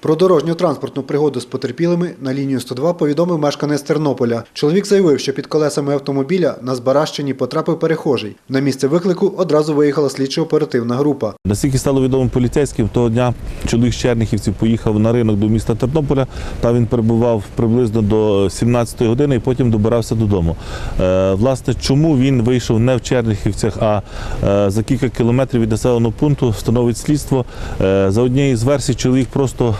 Про дорожньо-транспортну пригоду з потерпілими на лінію 102 повідомив мешканець Тернополя. Чоловік заявив, що під колесами автомобіля на Збаращині потрапив перехожий. На місце виклику одразу виїхала слідчо-оперативна група. Наскільки стало відомо поліцейським, того дня чоловік з Черніхівців поїхав на ринок до міста Тернополя. Там він перебував приблизно до 17-ї години і потім добирався додому. Е, власне, чому він вийшов не в Черніхівцях, а е, за кілька кілометрів від населеного пункту, встановить слідство. Е, за однією з версій, чоловік просто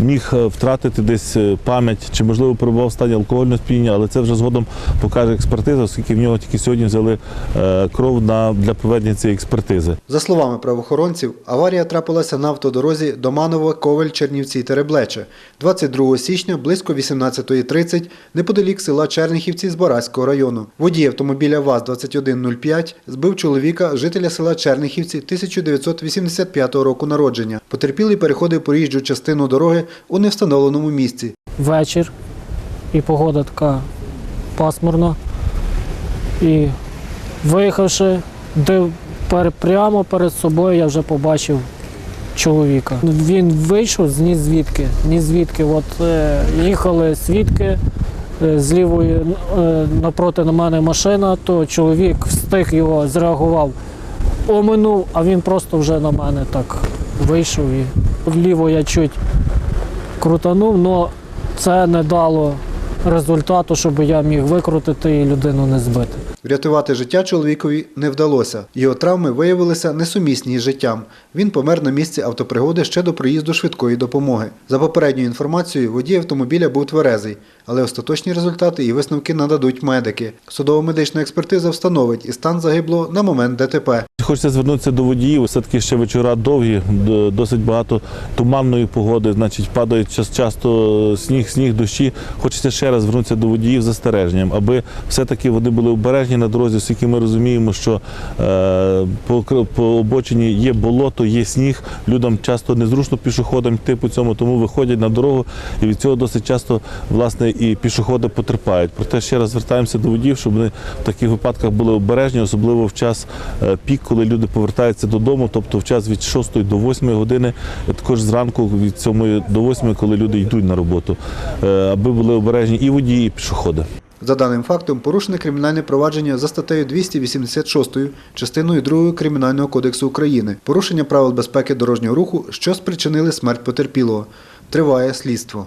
міг е, втратити десь е, пам'ять чи, можливо, перебував в стані алкогольного сп'яніння, але це вже згодом покаже експертиза, оскільки в нього тільки сьогодні взяли е, кров на, для проведення цієї експертизи. За словами правоохоронців, аварія трапилася на автодорозі Доманова, Ковель, Чернівці, Тереблече 22 січня близько 18.30 неподалік села Черніхівці Збаразького району. Водій автомобіля ВАЗ-2105 збив чоловіка, жителя села Черніхівці 1985 року народження. Потерпілий переходив частину дороги у невстановленому місці. вечір, і погода така пасмурна. І виїхавши, прямо перед собою я вже побачив чоловіка. Він вийшов ні звідки, ні звідки. От е, їхали свідки. е, З лівої е, напроти на мене машина, то чоловік встиг його, зреагував, оминув, а він просто вже на мене так вийшов і вліво я чуть крутанув, але це не дало результату, щоб я міг викрутити і людину не збити. Врятувати життя чоловікові не вдалося. Його травми виявилися несумісні з життям. Він помер на місці автопригоди ще до приїзду швидкої допомоги. За попередньою інформацією, водій автомобіля був тверезий, але остаточні результати і висновки нададуть медики. Судово-медична експертиза встановить і стан загиблого на момент ДТП. Хочеться звернутися до водіїв. Все-таки ще вечора довгі, досить багато туманної погоди, значить, падає часто сніг, сніг, дощі. Хочеться ще раз звернутися до водіїв з застереженням, аби все-таки вони були обережні на дорозі, оскільки ми розуміємо, що е, по, по обочині є болото, є сніг. Людям часто незручно пішоходам йти по цьому, тому виходять на дорогу, і від цього досить часто власне і пішоходи потерпають. Проте ще раз звертаємося до водіїв, щоб вони в таких випадках були обережні, особливо в час е, пік, коли люди повертаються додому, тобто в час від 6 до 8 години, також зранку від 7 до 8, коли люди йдуть на роботу, е, аби були обережні і водії, і пішоходи. За даним фактом, порушене кримінальне провадження за статтею 286 частиною 2 Кримінального кодексу України. Порушення правил безпеки дорожнього руху, що спричинили смерть потерпілого. Триває слідство.